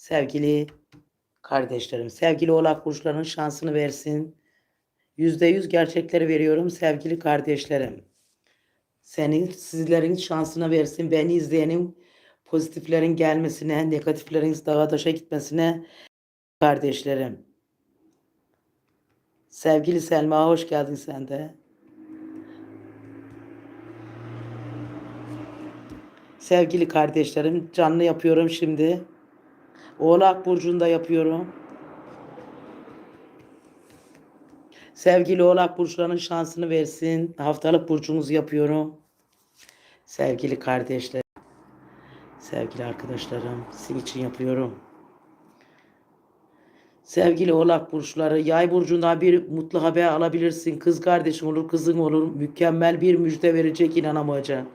Sevgili kardeşlerim, sevgili oğlak burçlarının şansını versin. Yüzde yüz gerçekleri veriyorum sevgili kardeşlerim. Senin, sizlerin şansına versin. Beni izleyenin pozitiflerin gelmesine, negatiflerin dağa taşa gitmesine kardeşlerim. Sevgili Selma hoş geldin sen de. Sevgili kardeşlerim canlı yapıyorum şimdi. Oğlak Burcu'nda yapıyorum. Sevgili Oğlak Burçlarının şansını versin. Haftalık burcunuzu yapıyorum. Sevgili kardeşler, sevgili arkadaşlarım, sizin için yapıyorum. Sevgili Oğlak Burçları, Yay Burcu'ndan bir mutlu haber alabilirsin. Kız kardeşin olur, kızın olur. Mükemmel bir müjde verecek inanamayacağım.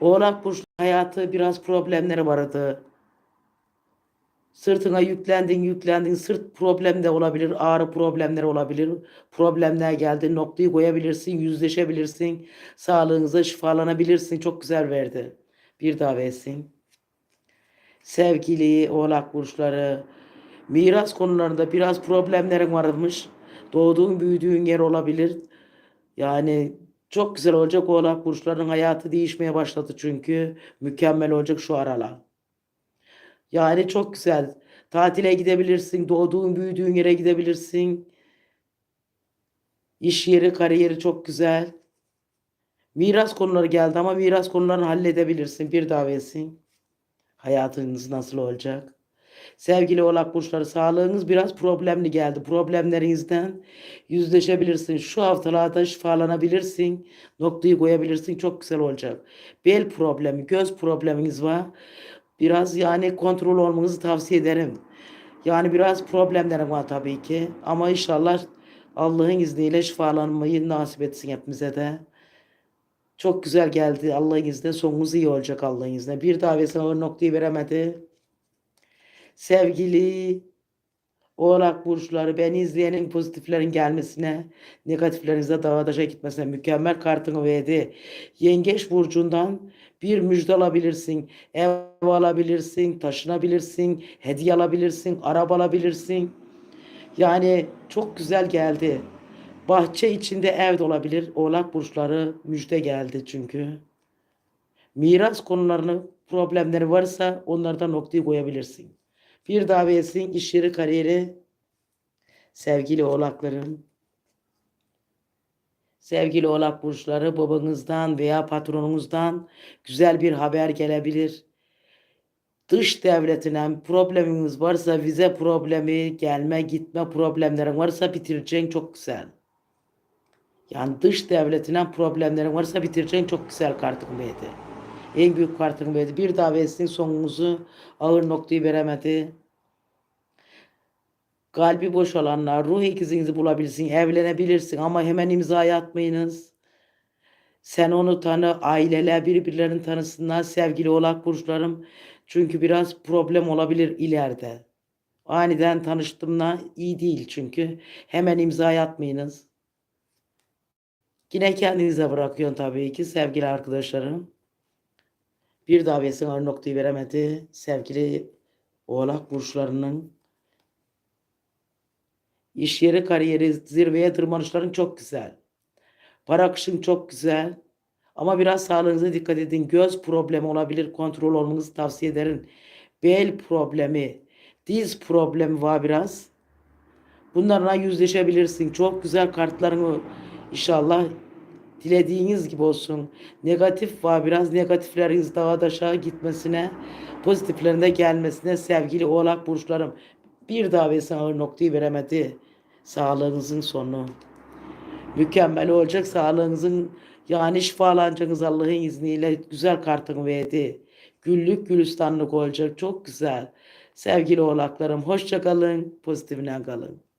Oğlak Burcu hayatı biraz problemleri vardı. Sırtına yüklendin, yüklendin. Sırt problem de olabilir, ağrı problemleri olabilir. Problemler geldi, noktayı koyabilirsin, yüzleşebilirsin. Sağlığınıza şifalanabilirsin. Çok güzel verdi. Bir daha versin. Sevgili oğlak burçları, miras konularında biraz problemlerin varmış. Doğduğun, büyüdüğün yer olabilir. Yani çok güzel olacak oğlak burçlarının hayatı değişmeye başladı çünkü. Mükemmel olacak şu aralar. Yani çok güzel. Tatile gidebilirsin. Doğduğun, büyüdüğün yere gidebilirsin. İş yeri, kariyeri çok güzel. Miras konuları geldi ama miras konularını halledebilirsin. Bir davetsin. Hayatınız nasıl olacak? Sevgili oğlak burçları sağlığınız biraz problemli geldi. Problemlerinizden yüzleşebilirsin. Şu haftalarda şifalanabilirsin. Noktayı koyabilirsin. Çok güzel olacak. Bel problemi, göz probleminiz var. Biraz yani kontrol olmanızı tavsiye ederim. Yani biraz problemlerim var tabii ki. Ama inşallah Allah'ın izniyle şifalanmayı nasip etsin hepimize de. Çok güzel geldi Allah'ın izniyle. Sonumuz iyi olacak Allah'ın izniyle. Bir davetine o noktayı veremedi. Sevgili Oğlak burçları beni izleyenin pozitiflerin gelmesine, negatiflerinize dağdaşa gitmesine mükemmel kartını verdi. Yengeç burcundan bir müjde alabilirsin. Ev alabilirsin, taşınabilirsin, hediye alabilirsin, araba alabilirsin. Yani çok güzel geldi. Bahçe içinde ev de olabilir. Oğlak burçları müjde geldi çünkü. Miras konularını problemleri varsa onlardan noktayı koyabilirsin. Bir davetsin iş yeri kariyeri sevgili oğlakların sevgili oğlak burçları babanızdan veya patronunuzdan güzel bir haber gelebilir. Dış devletinden probleminiz varsa vize problemi, gelme gitme problemlerin varsa bitireceksin çok güzel. Yani dış devletinden problemlerin varsa bitireceksin çok güzel kartın verdi. En büyük kartın verdi. Bir davetsin sonunuzu ağır noktayı veremedi. Kalbi boş olanlar ruh ikizinizi bulabilirsin, evlenebilirsin ama hemen imzaya atmayınız. Sen onu tanı, aileler birbirlerini tanısınlar sevgili oğlak burçlarım. Çünkü biraz problem olabilir ileride. Aniden tanıştığımda iyi değil çünkü. Hemen imzaya atmayınız. Yine kendinize bırakıyorsun tabii ki sevgili arkadaşlarım. Bir davetsin ağır noktayı veremedi sevgili oğlak burçlarının. İş yeri, kariyeri, zirveye tırmanışların çok güzel. Para akışın çok güzel. Ama biraz sağlığınıza dikkat edin. Göz problemi olabilir. Kontrol olmanızı tavsiye ederim. Bel problemi, diz problemi var biraz. Bunlarla yüzleşebilirsin. Çok güzel kartlarını inşallah dilediğiniz gibi olsun. Negatif var biraz. Negatifleriniz daha da aşağı gitmesine, pozitiflerinde gelmesine sevgili oğlak burçlarım. Bir davetsin ağır noktayı veremedi. Sağlığınızın sonu. Mükemmel olacak sağlığınızın yani şifalanacağınız Allah'ın izniyle güzel kartını verdi. Güllük gülistanlık olacak çok güzel. Sevgili oğlaklarım hoşça kalın, pozitifine kalın.